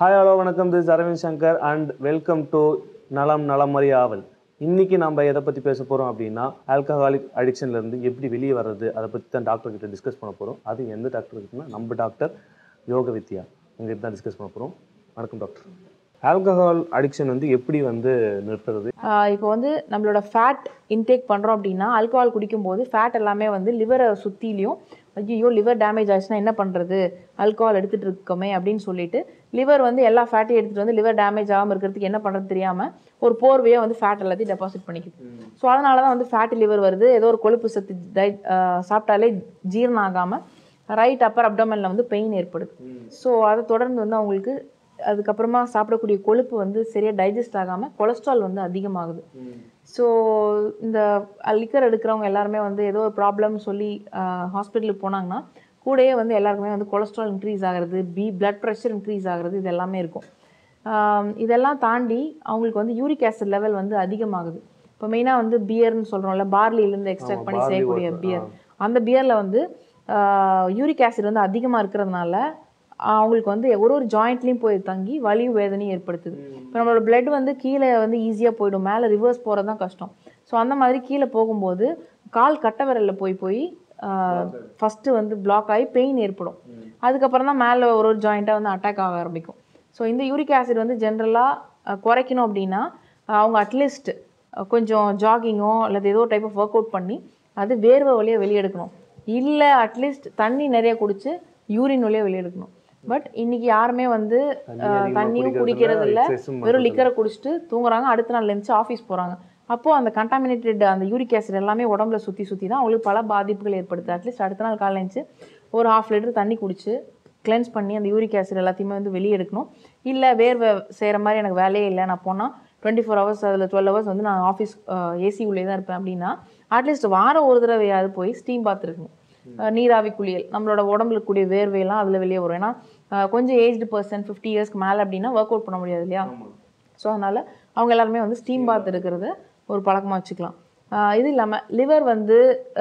Hi hello வணக்கம். This Aravind Shankar and welcome to நலம் நலமறி ஆவல். இன்னைக்கு நம்ம எதை பற்றி பேச போகிறோம் அப்படின்னா ஆல்கஹாலிக் அடிக்ஷன்லேருந்து எப்படி வெளியே வர்றது அதை பற்றி தான் டாக்டர் கிட்ட டிஸ்கஸ் பண்ண போகிறோம் அது எந்த டாக்டர் கிட்டனா நம்ம டாக்டர் யோக வித்யா. உங்ககிட்ட தான் டிஸ்கஸ் பண்ண போகிறோம் வணக்கம் டாக்டர் ஆல்கஹால் அடிக்ஷன் வந்து எப்படி வந்து நிறுத்துறது? இப்போ வந்து நம்மளோட ஃபேட் இன்டேக் பண்ணுறோம் அப்படின்னா ஆல்கஹால் குடிக்கும்போது ஃபேட் எல்லாமே வந்து லிவரை சுற்றிலையும் ஐயோ லிவர் டேமேஜ் ஆச்சுன்னா என்ன பண்ணுறது அல்கோஹால் எடுத்துகிட்டு இருக்கோமே அப்படின்னு சொல்லிட்டு லிவர் வந்து எல்லா ஃபேட்டையும் எடுத்துகிட்டு வந்து லிவர் டேமேஜ் ஆகாமல் இருக்கிறதுக்கு என்ன பண்ணுறது தெரியாமல் ஒரு போர்வையாக வந்து ஃபேட் எல்லாத்தையும் டெபாசிட் பண்ணிக்குது. ஸோ அதனால தான் வந்து ஃபேட்டி லிவர் வருது. ஏதோ ஒரு கொழுப்பு சத்து டை சாப்பிட்டாலே ஜீரணம் ஆகாமல் ரைட் அப்பர் அப்டமனில் வந்து பெயின் ஏற்படுது. ஸோ அதை தொடர்ந்து வந்து அவங்களுக்கு அதுக்கப்புறமா சாப்பிடக்கூடிய கொழுப்பு வந்து சரியாக டைஜஸ்ட் ஆகாமல் கொலஸ்ட்ரால் வந்து அதிகமாகுது. ஸோ இந்த லிக்கர் எடுக்கிறவங்க எல்லாருமே வந்து ஏதோ ஒரு ப்ராப்ளம் சொல்லி ஹாஸ்பிட்டலுக்கு போனாங்கன்னா கூடயே வந்து எல்லாருக்குமே வந்து கொலஸ்ட்ரால் இன்க்ரீஸ் ஆகிறது பி பிளட் ப்ரெஷர் இன்க்ரீஸ் ஆகிறது இது எல்லாமே இருக்கும். இதெல்லாம் தாண்டி அவங்களுக்கு வந்து யூரிக் ஆசிட் லெவல் வந்து அதிகமாகுது. இப்போ மெயினாக வந்து பியர்னு சொல்கிறோம்ல பார்லியிலேருந்து எக்ஸ்ட்ராக்ட் பண்ணி செய்யக்கூடிய பியர் அந்த பியரில் வந்து யூரிக் ஆசிட் வந்து அதிகமாக இருக்கிறதுனால அவங்களுக்கு வந்து ஒரு ஒரு ஜாயிண்ட்லேயும் போய் தங்கி வலியும் வேதனையும் ஏற்படுத்துது. இப்போ நம்மளோட பிளட் வந்து கீழே வந்து ஈஸியாக போயிடும். மேலே ரிவர்ஸ் போகிறது தான் கஷ்டம். ஸோ அந்த மாதிரி கீழே போகும்போது கால் கட்ட விரலில் போய் போய் ஃபஸ்ட்டு வந்து பிளாக் ஆகி பெயின் ஏற்படும். அதுக்கப்புறம் தான் மேலே ஒரு ஒரு ஜாயிண்ட்டாக வந்து அட்டாக் ஆக ஆரம்பிக்கும். ஸோ இந்த யூரிக் ஆசிட் வந்து ஜென்ரலாக குறைக்கணும் அப்படின்னா அவங்க அட்லீஸ்ட் கொஞ்சம் ஜாகிங்கோ அல்லது ஏதோ டைப் ஆஃப் ஒர்க் அவுட் பண்ணி அது வேர்வை வழியாக வெளியெடுக்கணும். இல்லை அட்லீஸ்ட் தண்ணி நிறைய குடித்து யூரின் வழியாக வெளியெடுக்கணும். பட் இன்னைக்கு யாருமே வந்து தண்ணியும் குடிக்கிறது இல்ல வெறும் லிக்கரை குடிச்சிட்டு தூங்குறாங்க. அடுத்த நாள் எழுந்துச்சு ஆஃபீஸ் போகிறாங்க அப்போது அந்த கண்டாமினேட்டட் அந்த யூரிக் ஆசிட் எல்லாமே உடம்புல சுற்றி சுற்றி தான் அவங்களுக்கு பல பாதிப்புகள் ஏற்படுது. அட்லீஸ்ட் அடுத்த நாள் காலைல எழுந்துச்சு ஒரு ஹாஃப் லிட்டர் தண்ணி குடிச்சு கிளென்ஸ் பண்ணி அந்த யூரிக் ஆசிட் எல்லாத்தையுமே வந்து வெளியே எடுக்கணும். இல்லை வேர்வை செய்கிற மாதிரி எனக்கு வேலையே இல்லை. நான் போனால் டுவெண்ட்டி ஃபோர் ஹவர்ஸ் அதில் டுவெல் ஹவர்ஸ் வந்து நான் ஆஃபீஸ் ஏசி உள்ளே தான் இருப்பேன் அப்படின்னா அட்லீஸ்ட் வாரம் ஒரு தடவையாவது போய் ஸ்டீம் பாத் இருக்கணும். அஹ் நீராவி குளியல் நம்மளோட உடம்புல கூடிய வேர்வையெல்லாம் அதில் வெளியே வரும். ஏன்னா கொஞ்சம் ஏஜ்டு பர்சன் ஃபிஃப்டி இயர்ஸ்க்கு மேலே அப்படின்னா ஒர்க் அவுட் பண்ண முடியாது இல்லையா? ஸோ அதனால் அவங்க எல்லாருமே வந்து ஸ்டீம் பாத் இருக்கிறத ஒரு பழக்கமாக வச்சுக்கலாம். இது இல்லாமல் லிவர் வந்து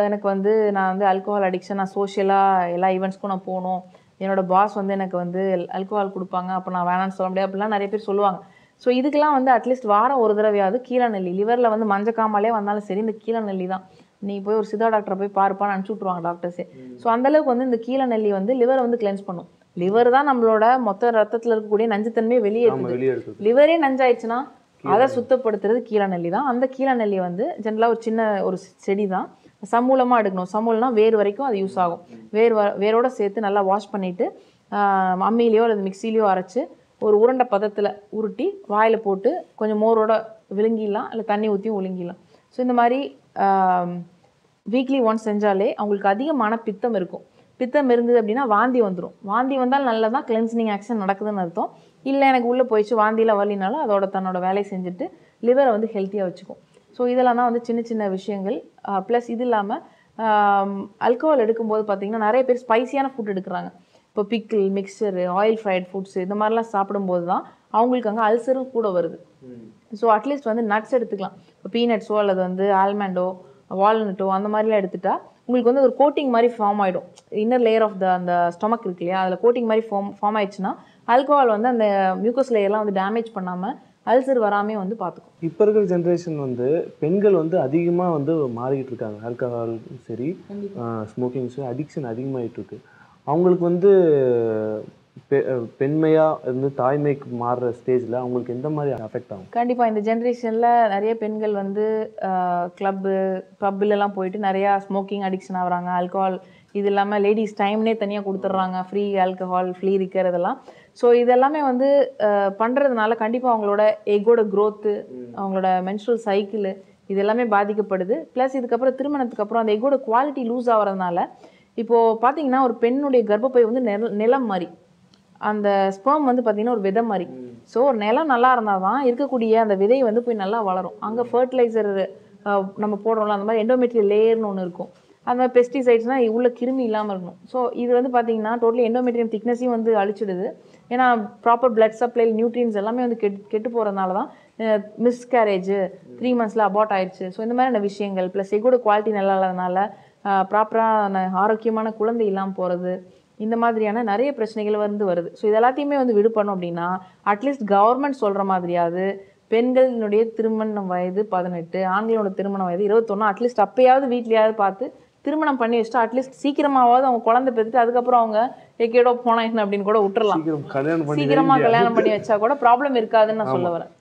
எனக்கு வந்து நான் வந்து ஆல்கோஹால் அடிக்ஷன் நான் சோஷியலாக எல்லா ஈவெண்ட்ஸ்க்கும் நான் போகணும். என்னோட பாஸ் வந்து எனக்கு வந்து ஆல்கோஹால் கொடுப்பாங்க. அப்போ நான் வேணாம்னு சொல்ல முடியாது. அப்படிலாம் நிறைய பேர் சொல்லுவாங்க. ஸோ இதுக்கெல்லாம் வந்து அட்லீஸ்ட் வாரம் ஒரு தடவையாவது கீழநெல்லி லிவரில் வந்து மஞ்சக்காமலே வந்தாலும் சரி இந்த கீழநெல்லி தான். நீ போய் ஒரு சித்தா டாக்டரை போய் பாருப்பான்னு அனுப்பிச்சி விட்ருவாங்க டாக்டர்ஸே ஸோ அந்தளவுக்கு வந்து இந்த கீழநெல்லி வந்து லிவரை வந்து கிளென்ஸ் பண்ணும். லிவர் தான் நம்மளோட மொத்த ரத்தத்தில் இருக்கக்கூடிய நஞ்சுத்தன்மையை வெளியே லிவரே நஞ்சாயிடுச்சுன்னா அதை சுத்தப்படுத்துறது கீழநெல்லி தான். அந்த கீழநெல்லி வந்து ஜென்ரலாக ஒரு சின்ன ஒரு செடி தான். சமூலமாக எடுக்கணும். சமூலம்னா வேர் வரைக்கும் அது யூஸ் ஆகும். வேர் வ வேரோட சேர்த்து நல்லா வாஷ் பண்ணிவிட்டு அம்மியிலையோ அல்லது மிக்சிலையோ அரைச்சு ஒரு உருண்டை பதத்தில் உருட்டி வாயில் போட்டு கொஞ்சம் மோரோட விழுங்கிடலாம். இல்லை தண்ணி ஊற்றியும் விழுங்கிடலாம் ஸோ இந்த மாதிரி வீக்லி ஒன்ஸ் செஞ்சாலே அவங்களுக்கு அதிகமான பித்தம் இருக்கும். பித்தம் இருந்தது அப்படின்னா வாந்தி வந்துடும் வாந்தி வந்தால் நல்லதான் கிளென்சினிங் ஆக்ஷன் நடக்குதுன்னு அர்த்தம். இல்லை எனக்கு உள்ளே போயிடுச்சு வாந்தியில் வரலினாலும் அதோட தன்னோட வேலையை செஞ்சுட்டு லிவரை வந்து ஹெல்த்தியாக வச்சுக்கும். ஸோ இதெல்லாம் தான் வந்து சின்ன சின்ன விஷயங்கள். ப்ளஸ் இது இல்லாமல் அல்கோஹால் எடுக்கும்போது பார்த்தீங்கன்னா நிறைய பேர் ஸ்பைசியான ஃபுட் எடுக்கிறாங்க. இப்போ pickle mixture oil fried foods இந்த மாதிரிலாம் சாப்பிடும்போது தான் அவங்களுக்கு அங்கே அல்சரும் கூட வருது. ஸோ அட்லீஸ்ட் வந்து நட்ஸ் எடுத்துக்கலாம். பீனட்ஸோ அல்லது வந்து ஆல்மண்டோ வால்நட்டோ அந்த மாதிரிலாம் எடுத்துட்டா உங்களுக்கு வந்து ஒரு கோட்டிங் மாதிரி ஃபார்ம் ஆகிடும் இன்னர் லேயர் ஆஃப் த அந்த ஸ்டொமக் இருக்கு இல்லையா? அதில் கோட்டிங் மாதிரி ஃபார்ம் ஃபார்ம் ஆயிடுச்சுன்னா ஆல்கோஹால் வந்து அந்த மியூக்கஸ் லேயர்லாம் வந்து டேமேஜ் பண்ணாமல் அல்சர் வராமே வந்து பார்த்துக்கும் இப்போ இருக்கிற ஜென்ரேஷன் வந்து பெண்கள் வந்து அதிகமாக வந்து மாறிக்கிட்டு இருக்காங்க. ஆல்கஹால் சரி ஸ்மோக்கிங் சரி அடிக்ஷன் அதிகமாகிட்டு இருக்கு. அவங்களுக்கு வந்து பெ பெண்மையாக இருந்து தாய்மைக்கு மாறுற ஸ்டேஜில் அவங்களுக்கு எந்த மாதிரி அஃபெக்ட் ஆகும்? கண்டிப்பாக இந்த ஜென்ரேஷனில் நிறைய பெண்கள் வந்து கிளப்பு பப்புலலாம் போயிட்டு நிறையா ஸ்மோக்கிங் அடிக்ஷன் ஆகுறாங்க ஆல்கஹால் இது இல்லாமல் லேடிஸ் டைம்னே தனியாக கொடுத்துட்றாங்க ஃப்ரீ ஆல்கஹால் ஃப்ரீ லிக்கர் இதெல்லாம். ஸோ இதெல்லாமே வந்து பண்ணுறதுனால கண்டிப்பாக அவங்களோட எக்கோட க்ரோத்து அவங்களோட மென்ஸ்ட்ரல் சைக்கிள் இது எல்லாமே பாதிக்கப்படுது. ப்ளஸ் இதுக்கப்புறம் திருமணத்துக்கு அப்புறம் அந்த எக்கோட குவாலிட்டி லூஸ் ஆகிறதுனால இப்போது பார்த்தீங்கன்னா ஒரு பெண்ணுடைய கர்ப்பப்பை வந்து நில நிலம் மாதிரி. அந்த ஸ்பேம் வந்து பார்த்தீங்கன்னா ஒரு விதை மாதிரி. ஸோ ஒரு நிலம் நல்லா இருந்தால் தான் இருக்கக்கூடிய அந்த விதை வந்து போய் நல்லா வளரும். அங்கே ஃபர்டிலைசர் நம்ம போடுறோம்ல அந்த மாதிரி எண்டோமெட்ரியல் லேயர்னு ஒன்று இருக்கும். அந்த மாதிரி பெஸ்டிசைட்ஸ்னால் உள்ள கிருமி இல்லாமல் இருக்கணும். ஸோ இது வந்து பார்த்தீங்கன்னா டோட்டலி எண்டோமெட்ரியம் திக்னஸையும் வந்து அழிச்சிடுது. ஏன்னா ப்ராப்பர் பிளட் சப்ளை நியூட்ரியன்ஸ் எல்லாமே வந்து கெட் கெட்டு போகிறதுனால தான் மிஸ்கேரேஜ் த்ரீ மந்த்ஸில் அபார்ட் ஆயிடுச்சு. ஸோ இந்த மாதிரியான விஷயங்கள் ப்ளஸ் எகோட குவாலிட்டி நல்லா இல்லாதனால ப்ராப்பரான ஆரோக்கியமான குழந்தை இல்லாமல் போகிறது இந்த மாதிரியான நிறைய பிரச்சனைகள் வந்து வருது. ஸோ இது எல்லாத்தையுமே வந்து விடுபடணும் அப்படின்னா அட்லீஸ்ட் கவர்மெண்ட் சொல்கிற மாதிரியாவது பெண்களினுடைய திருமண வயது பதினெட்டு ஆண்களோட திருமண வயது இருபத்தொன்று அட்லீஸ்ட் அப்பயாவது வீட்லயாவது பார்த்து திருமணம் பண்ணி வச்சுட்டு அட்லீஸ்ட் சீக்கிரமாவது அவங்க குழந்தை பெற்றுட்டு அதுக்கப்புறம் அவங்க எக்கேடோ போனா என்ன அப்படின்னு கூட விட்டுறலாம். சீக்கிரம் கல்யாணம் பண்ணி வச்சா கூட ப்ராப்ளம் இருக்காதுன்னு நான் சொல்ல வரேன்.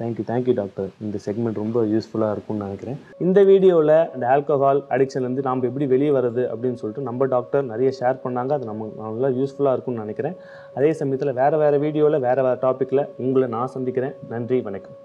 Thank you thank you doctor இந்த செக்மெண்ட் ரொம்ப யூஸ்ஃபுல்லாக இருக்கும்னு நினைக்கிறேன். இந்த வீடியோவில் இந்த ஆல்கஹால் அடிக்ஷன்லேருந்து நாம் எப்படி வெளியே வரது அப்படின்னு சொல்லிட்டு நம்ம டாக்டர் நிறைய ஷேர் பண்ணாங்க. அது நம்ம நல்லா யூஸ்ஃபுல்லாக இருக்கும்னு நினைக்கிறேன். அதே சமயத்தில் வேறு வேறு வீடியோவில் வேறு வேறு டாப்பிக்கில் உங்களை நான் சந்திக்கிறேன். நன்றி வணக்கம்.